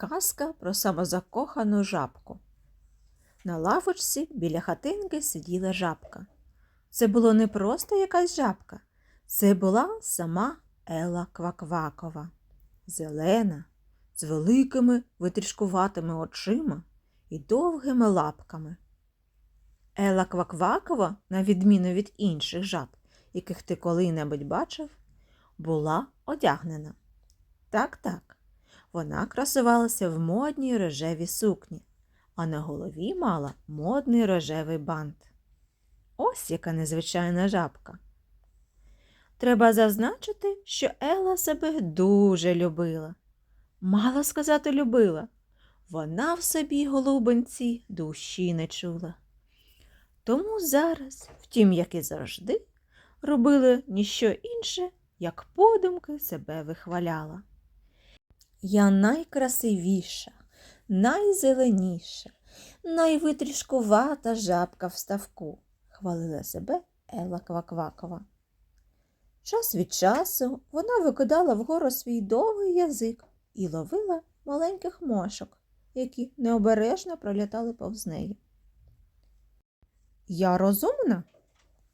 Казка про самозакохану жабку. На лавочці біля хатинки сиділа жабка. Це було не просто якась жабка, це була сама Ела Кваквакова, зелена, з великими витрішкуватими очима і довгими лапками. Ела Кваквакова, на відміну від інших жаб, яких ти коли-небудь бачив, була одягнена. Так, так. Вона красувалася в модній рожевій сукні, а на голові мала модний рожевий бант. Ось яка незвичайна жабка. Треба зазначити, що Ела себе дуже любила. Мало сказати любила. Вона в собі, голубенці, душі не чула. Тому зараз, втім, як і завжди, робила ніщо інше, як подумки себе вихваляла. Я найкрасивіша, найзеленіша, найвитрішкувата жабка в ставку, хвалила себе Елла Кваквакова. Час від часу вона викидала вгору свій довгий язик і ловила маленьких мошок, які необережно пролітали повз неї. Я розумна?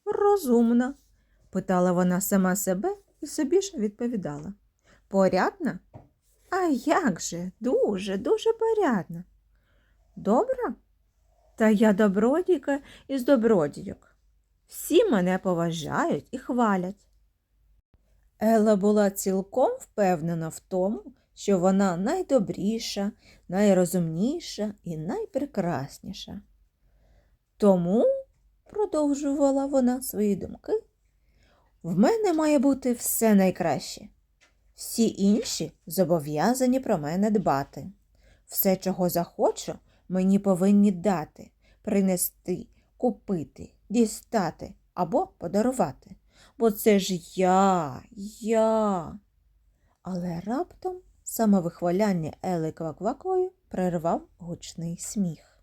Розумна, питала вона сама себе і собі ж відповідала. Порядна? А як же, дуже, дуже порядна. Добра? Та я добродійка із добродійок. Всі мене поважають і хвалять. Ела була цілком впевнена в тому, що вона найдобріша, найрозумніша і найпрекрасніша. Тому, продовжувала вона свої думки, в мене має бути все найкраще. Всі інші зобов'язані про мене дбати. Все, чого захочу, мені повинні дати, принести, купити, дістати або подарувати. Бо це ж я, я. Але раптом самовихваляння Ели Кваквакою перервав гучний сміх.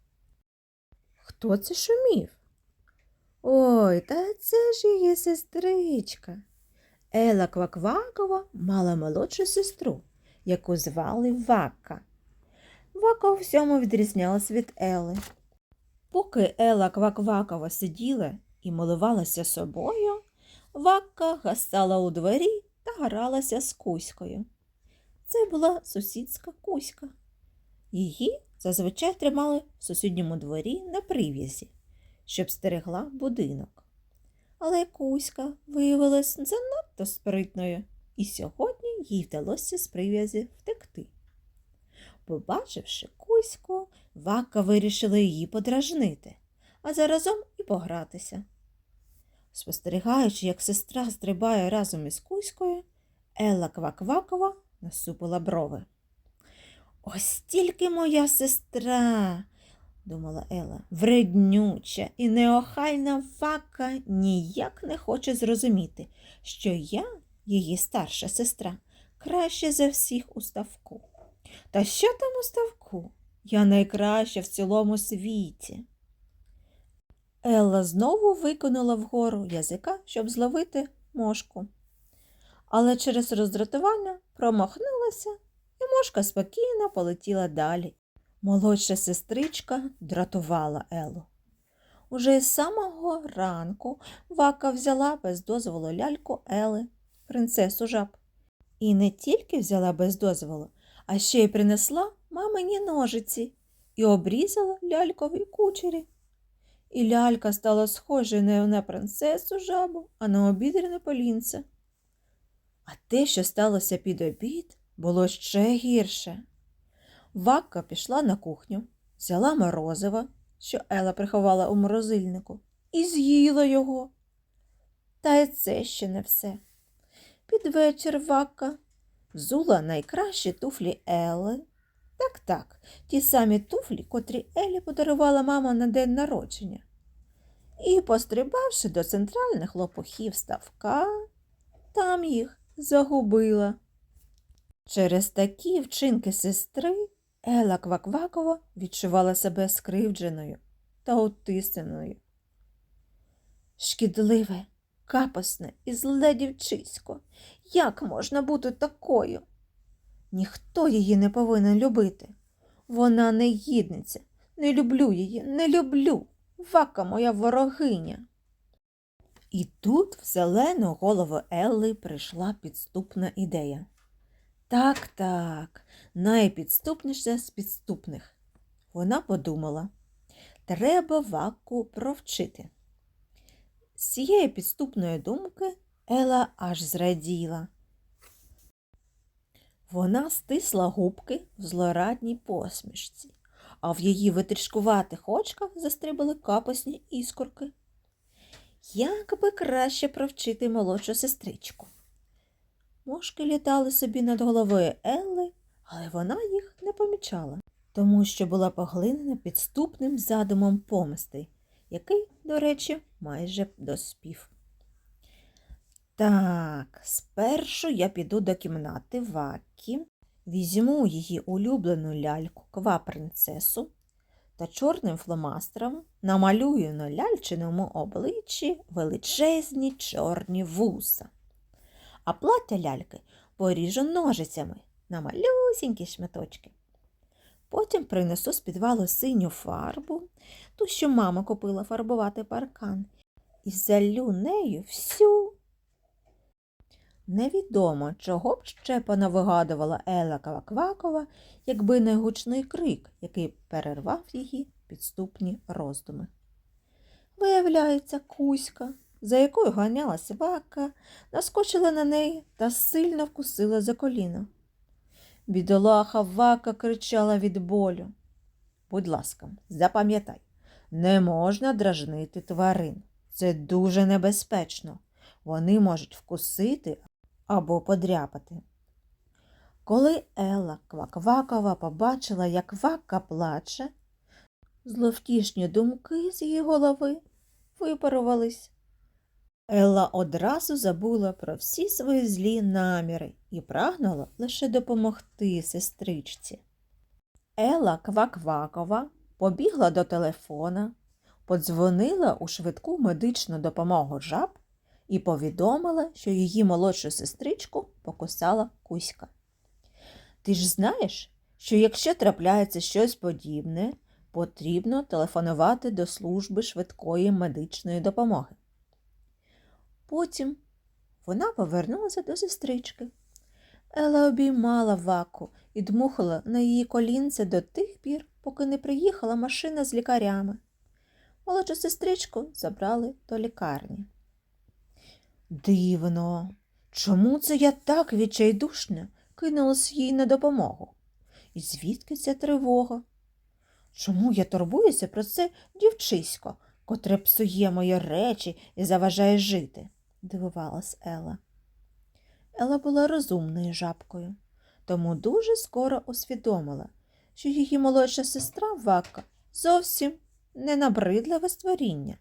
Хто це шумів? Ой, та це ж її сестричка. Ела Кваквакова мала молодшу сестру, яку звали Вакка. Вака у всьому відрізнялась від Ели. Поки Ела Кваквакова сиділа і милувалася собою, Вакка гасала у дворі та гралася з Кузькою. Це була сусідська Кузька. Її зазвичай тримали в сусідньому дворі на прив'язі, щоб стерегла будинок. Але Кузька виявилась занадто спритною, і сьогодні їй вдалося з прив'язі втекти. Побачивши Кузьку, Вакка вирішила її подражнити, а заразом і погратися. Спостерігаючи, як сестра стрибає разом із Кузькою, Елла Кваквакова насупила брови. Ось тільки моя сестра, думала Ела, вреднюча і неохайна вака ніяк не хоче зрозуміти, що я, її старша сестра, краще за всіх у ставку. Та що там у ставку? Я найкраща в цілому світі. Елла знову викинула вгору язика, щоб зловити мошку. Але через роздратування промахнулася, і мошка спокійно полетіла далі. Молодша сестричка дратувала Елу. Уже з самого ранку Вака взяла без дозволу ляльку Ели, принцесу жаб. І не тільки взяла без дозволу, а ще й принесла мамині ножиці і обрізала лялькові кучері. І лялька стала схожою не на принцесу жабу, а на обідрене полінце. А те, що сталося під обід, було ще гірше. Вакка пішла на кухню, взяла морозива, що Ела приховала у морозильнику, і з'їла його. Та й це ще не все. Під вечір Вакка взула найкращі туфлі Ели. Так, так, ті самі туфлі, котрі Елі подарувала мама на день народження. І, пострибавши до центральних лопухів ставка, там їх загубила. Через такі вчинки сестри Ела Кваквакова відчувала себе скривдженою та утисненою. Шкідливе, капосне і зле дівчисько. Як можна бути такою? Ніхто її не повинен любити. Вона негідниця. Не люблю її, не люблю. Вака моя ворогиня. І тут в зелену голову Елли прийшла підступна ідея. Так, так, найпідступніша з підступних. Вона подумала, треба ваку провчити. З цієї підступної думки Ела аж зраділа. Вона стисла губки в злорадній посмішці, а в її витрішкуватих очках застрибали капосні іскорки. Як би краще провчити молодшу сестричку? Мошки літали собі над головою Елли, але вона їх не помічала, тому що була поглинена підступним задумом помсти, який, до речі, майже доспів. Так, спершу я піду до кімнати Вакі, візьму її улюблену ляльку ква-принцесу та чорним фломастером намалюю на ляльчиному обличчі величезні чорні вуса. А плаття ляльки поріжу ножицями на малюсінькі шматочки. Потім принесу з підвалу синю фарбу, ту, що мама купила фарбувати паркан, і залю нею всю. Невідомо, чого б ще понавигадувала Ела Кваквакова, якби не гучний крик, який перервав її підступні роздуми. Виявляється, кузька, за якою ганялась вака, наскочила на неї та сильно вкусила за коліно. Бідолаха вака кричала від болю. Будь ласка, запам'ятай, не можна дражнити тварин. Це дуже небезпечно. Вони можуть вкусити або подряпати. Коли Елла Кваквакова побачила, як Вака плаче, зловтішні думки з її голови випарувались. Елла одразу забула про всі свої злі наміри і прагнула лише допомогти сестричці. Елла Кваквакова побігла до телефона, подзвонила у швидку медичну допомогу жаб і повідомила, що її молодшу сестричку покусала кузька. Ти ж знаєш, що якщо трапляється щось подібне, потрібно телефонувати до служби швидкої медичної допомоги. Потім вона повернулася до сестрички. Ела обіймала ваку і дмухала на її колінце до тих пір, поки не приїхала машина з лікарями. Молодшу сестричку забрали до лікарні. Дивно, чому це я так відчайдушно кинулась їй на допомогу? І звідки ця тривога? Чому я турбуюся про це дівчисько, котре псує мої речі і заважає жити? дивувалась Ела. Ела була розумною жабкою, тому дуже скоро усвідомила, що її молодша сестра Вака зовсім не набридливе створіння.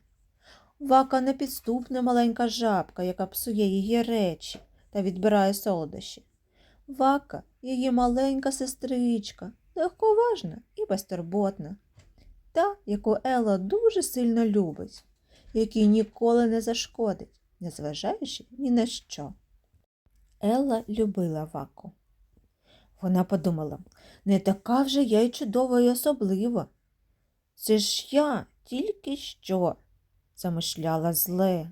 Вака непідступна маленька жабка, яка псує її речі та відбирає солодощі. Вака її маленька сестричка, легковажна і безтурботна, та, яку Ела дуже сильно любить, якій ніколи не зашкодить, незважаючи ні на що. Елла любила Ваку. Вона подумала, не така вже я й чудова і особлива. Це ж я тільки що замишляла зле.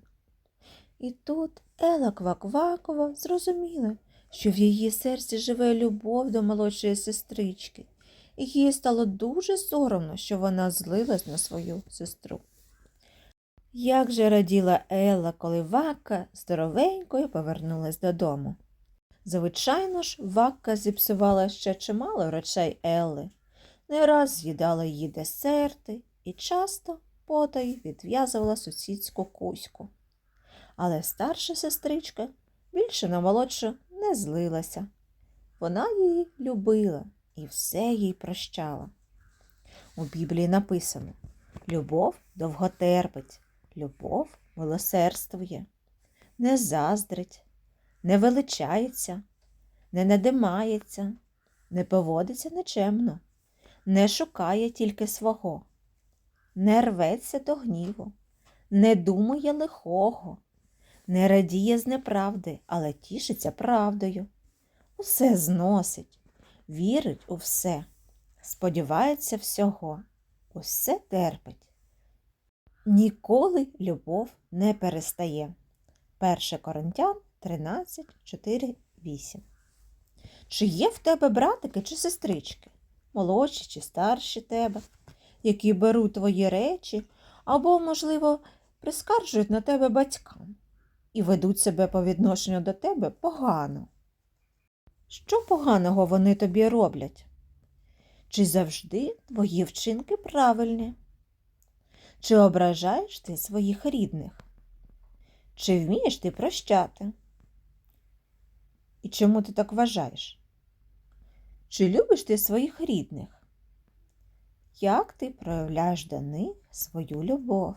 І тут Ела Кваквакова зрозуміла, що в її серці живе любов до молодшої сестрички, і їй стало дуже соромно, що вона злилась на свою сестру. Як же раділа Елла, коли Вакка здоровенькою повернулась додому. Звичайно ж, Вакка зіпсувала ще чимало речей Елли, не раз з'їдала її десерти і часто потай відв'язувала сусідську кузьку. Але старша сестричка більше на молодшу не злилася. Вона її любила і все їй прощала. У Біблії написано Любов довготерпить, любов милосердствує, не заздрить, не величається, не надимається, не поводиться нечемно, не шукає тільки свого, не рветься до гніву, не думає лихого, не радіє з неправди, але тішиться правдою. Усе зносить, вірить у все, сподівається всього, усе терпить. Ніколи любов не перестає. 1 Коринтян 13, 4, 8. Чи є в тебе братики чи сестрички, молодші чи старші тебе, які беруть твої речі або, можливо, прискаржують на тебе батькам і ведуть себе по відношенню до тебе погано? Що поганого вони тобі роблять? Чи завжди твої вчинки правильні? Чи ображаєш ти своїх рідних? Чи вмієш ти прощати? І чому ти так вважаєш? Чи любиш ти своїх рідних? Як ти проявляєш до них свою любов?